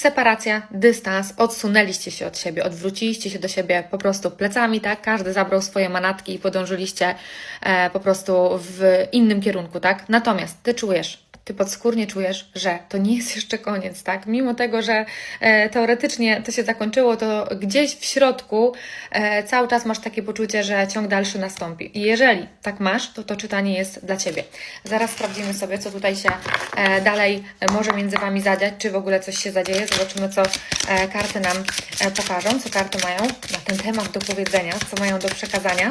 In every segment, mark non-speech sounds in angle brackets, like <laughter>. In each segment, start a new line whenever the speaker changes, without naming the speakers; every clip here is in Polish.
separacja, dystans, odsunęliście się od siebie, odwróciliście się do siebie po prostu plecami, tak? Każdy zabrał swoje manatki i podążyliście e, po prostu w innym kierunku, tak? Natomiast ty czujesz, ty podskórnie czujesz, że to nie jest jeszcze koniec, tak? Mimo tego, że e, teoretycznie to się zakończyło, to gdzieś w środku e, cały czas masz takie poczucie, że ciąg dalszy nastąpi. I jeżeli tak masz, to to czytanie jest dla Ciebie. Zaraz sprawdzimy sobie, co tutaj się e, dalej może między Wami zadziać, czy w ogóle coś się zadzieje. Zobaczymy, co e, karty nam e, pokażą, co karty mają na ten temat do powiedzenia, co mają do przekazania.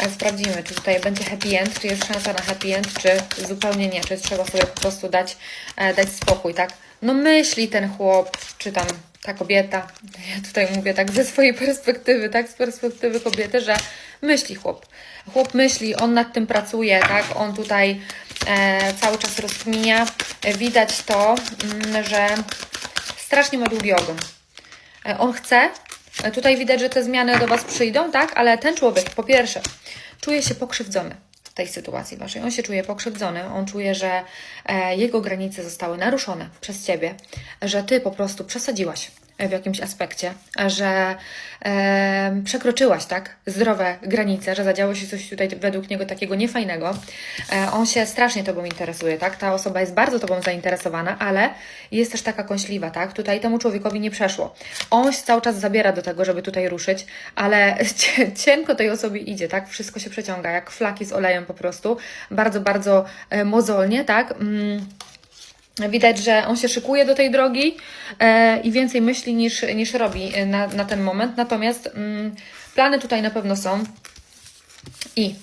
E, Sprawdzimy, czy tutaj będzie happy end, czy jest szansa na happy end, czy zupełnie nie, czy trzeba sobie po prostu dać, e, dać spokój, tak? No myśli ten chłop, czy tam ta kobieta, <laughs> ja tutaj mówię tak ze swojej perspektywy, tak, z perspektywy kobiety, że myśli chłop. Chłop myśli, on nad tym pracuje, tak, on tutaj e, cały czas rozkminia. Widać to, mm, że strasznie ma długi ogon. E, On chce. Tutaj widać, że te zmiany do Was przyjdą, tak? Ale ten człowiek, po pierwsze, czuje się pokrzywdzony w tej sytuacji Waszej. On się czuje pokrzywdzony, on czuje, że e, jego granice zostały naruszone przez Ciebie, że Ty po prostu przesadziłaś w jakimś aspekcie, że e, przekroczyłaś, tak, zdrowe granice, że zadziało się coś tutaj według niego takiego niefajnego. E, on się strasznie Tobą interesuje, tak, ta osoba jest bardzo Tobą zainteresowana, ale jest też taka kąśliwa, tak, tutaj temu człowiekowi nie przeszło. On się cały czas zabiera do tego, żeby tutaj ruszyć, ale <laughs> cie- cienko tej osobie idzie, tak, wszystko się przeciąga, jak flaki z olejem po prostu, bardzo, bardzo e, mozolnie, tak, mm. Widać, że on się szykuje do tej drogi e, i więcej myśli niż, niż robi e, na, na ten moment. Natomiast mm, plany tutaj na pewno są. I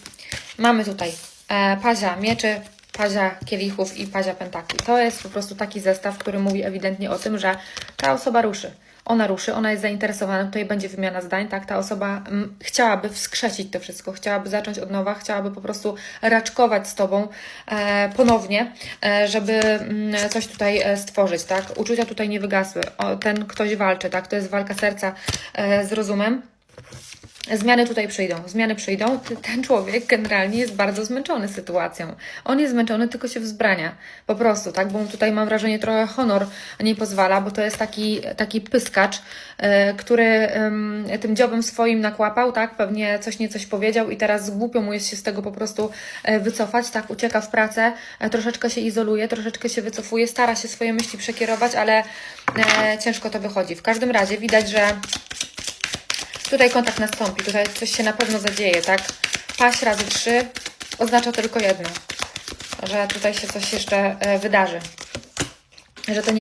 mamy tutaj e, pazia mieczy, pazia kielichów i pazia pentakli. To jest po prostu taki zestaw, który mówi ewidentnie o tym, że ta osoba ruszy. Ona ruszy, ona jest zainteresowana, tutaj będzie wymiana zdań, tak? Ta osoba mm, chciałaby wskrzesić to wszystko, chciałaby zacząć od nowa, chciałaby po prostu raczkować z Tobą e, ponownie, e, żeby mm, coś tutaj e, stworzyć, tak? Uczucia tutaj nie wygasły. O, ten ktoś walczy, tak? To jest walka serca e, z rozumem. Zmiany tutaj przyjdą, zmiany przyjdą. Ten człowiek generalnie jest bardzo zmęczony sytuacją. On jest zmęczony, tylko się wzbrania. Po prostu, tak? Bo tutaj mam wrażenie, trochę honor nie pozwala, bo to jest taki, taki pyskacz, e, który tym dziobem swoim nakłapał, tak? Pewnie coś nie coś powiedział i teraz głupio mu jest się z tego po prostu e, wycofać, tak? Ucieka w pracę, e, troszeczkę się izoluje, troszeczkę się wycofuje, stara się swoje myśli przekierować, ale ciężko to wychodzi. W każdym razie widać, że Tutaj kontakt nastąpi, tutaj coś się na pewno zadzieje, tak? Paść razy trzy oznacza tylko jedno, że tutaj się coś jeszcze e, wydarzy. Że to nie